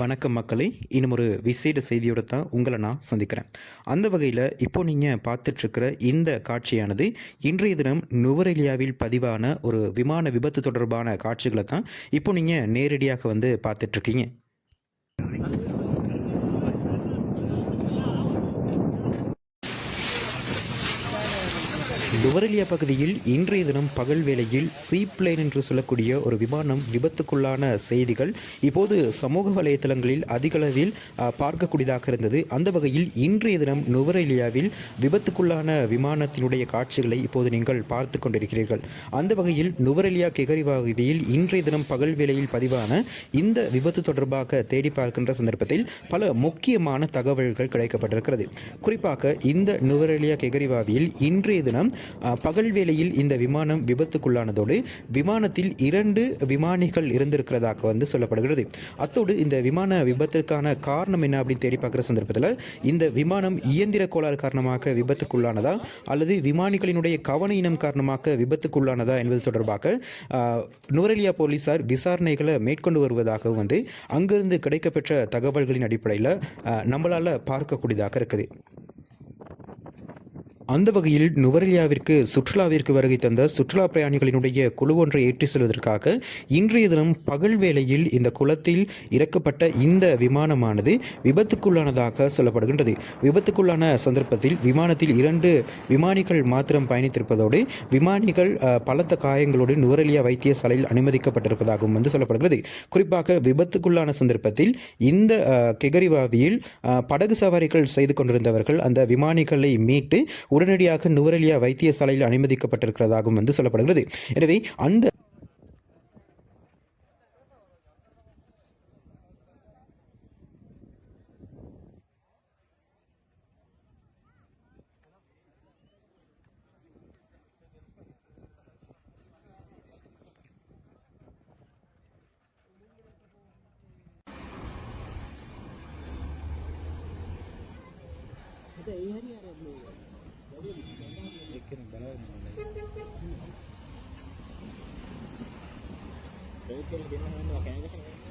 வணக்கம் மக்களே. இன்னும் ஒரு விசேட செய்தியோட தான் உங்களை நான் சந்திக்கிறேன். அந்த வகையில் இப்போ நீங்கள் பார்த்துட்ருக்கிற இந்த காட்சியானது இன்றைய தினம் நுவரெலியாவில் பதிவான ஒரு விமான விபத்து தொடர்பான காட்சிகளை தான் இப்போ நீங்கள் நேரடியாக வந்து பார்த்துட்ருக்கீங்க. நுவரெலியா பகுதியில் இன்றைய தினம் பகல் வேளையில் சீப்ளைன் என்று சொல்லக்கூடிய ஒரு விமானம் விபத்துக்குள்ளான செய்திகள் இப்போது சமூக வலைத்தளங்களில் அதிகளவில் பார்க்கக்கூடியதாக இருந்தது. அந்த வகையில் இன்றைய தினம் நுவரெலியாவில் விபத்துக்குள்ளான விமானத்தினுடைய காட்சிகளை இப்போது நீங்கள் பார்த்து கொண்டிருக்கிறீர்கள். அந்த வகையில் நுவரெலியா கெகரிவாவில் இன்றைய தினம் பகல் வேளையில் பதிவான இந்த விபத்து தொடர்பாக தேடி பார்க்கின்ற சந்தர்ப்பத்தில் பல முக்கியமான தகவல்கள் கிடைக்கப்பட்டிருக்கிறது. குறிப்பாக இந்த நுவரெலியா கெகரிவாவில் இன்றைய தினம் பகல் வேளையில் இந்த விமானம் விபத்துக்குள்ளானதோடு விமானத்தில் இரண்டு விமானிகள் இருந்திருக்கிறதாக வந்து சொல்லப்படுகிறது. அத்தோடு இந்த விமான விபத்திற்கான காரணம் என்ன அப்படின்னு தேடி பார்க்குற சந்தர்ப்பத்தில் இந்த விமானம் இயந்திர கோளாறு காரணமாக விபத்துக்குள்ளானதா அல்லது விமானிகளினுடைய கவன இனம் காரணமாக விபத்துக்குள்ளானதா என்பது தொடர்பாக நூரலியா நுவரெலியா போலீசார் விசாரணைகளை மேற்கொண்டு வருவதாக வந்து அங்கிருந்து கிடைக்கப்பெற்ற தகவல்களின் அடிப்படையில் நம்மளால் பார்க்கக்கூடியதாக இருக்குது. அந்த வகையில் நுவரெலியாவிற்கு சுற்றுலாவிற்கு வருகை தந்த சுற்றுலா பிரயாணிகளினுடைய குழு ஒன்றை ஏற்றி செல்வதற்காக இன்றைய தினம் பகல் வேளையில் இந்த குளத்தில் இறக்கப்பட்ட இந்த விமானமானது விபத்துக்குள்ளானதாக சொல்லப்படுகின்றது. விபத்துக்குள்ளான சந்தர்ப்பத்தில் விமானத்தில் இரண்டு விமானிகள் மாத்திரம் பயணித்திருப்பதோடு விமானிகள் பலத்த காயங்களோடு நுவரெலியா வைத்தியசாலையில் அனுமதிக்கப்பட்டிருப்பதாகவும் வந்து சொல்லப்படுகிறது. குறிப்பாக விபத்துக்குள்ளான சந்தர்ப்பத்தில் இந்த கெகரிவாவியில் படகு சவாரிகள் செய்து கொண்டிருந்தவர்கள் அந்த விமானிகளை மீட்டு உடனடியாக நுவரெலியா வைத்தியசாலையில் அனுமதிக்கப்பட்டிருக்கிறதாகவும் வந்து சொல்லப்படுகிறது. எனவே அந்த Betul, dia nak nak tôi kêu điện thoại nó kẹt cái này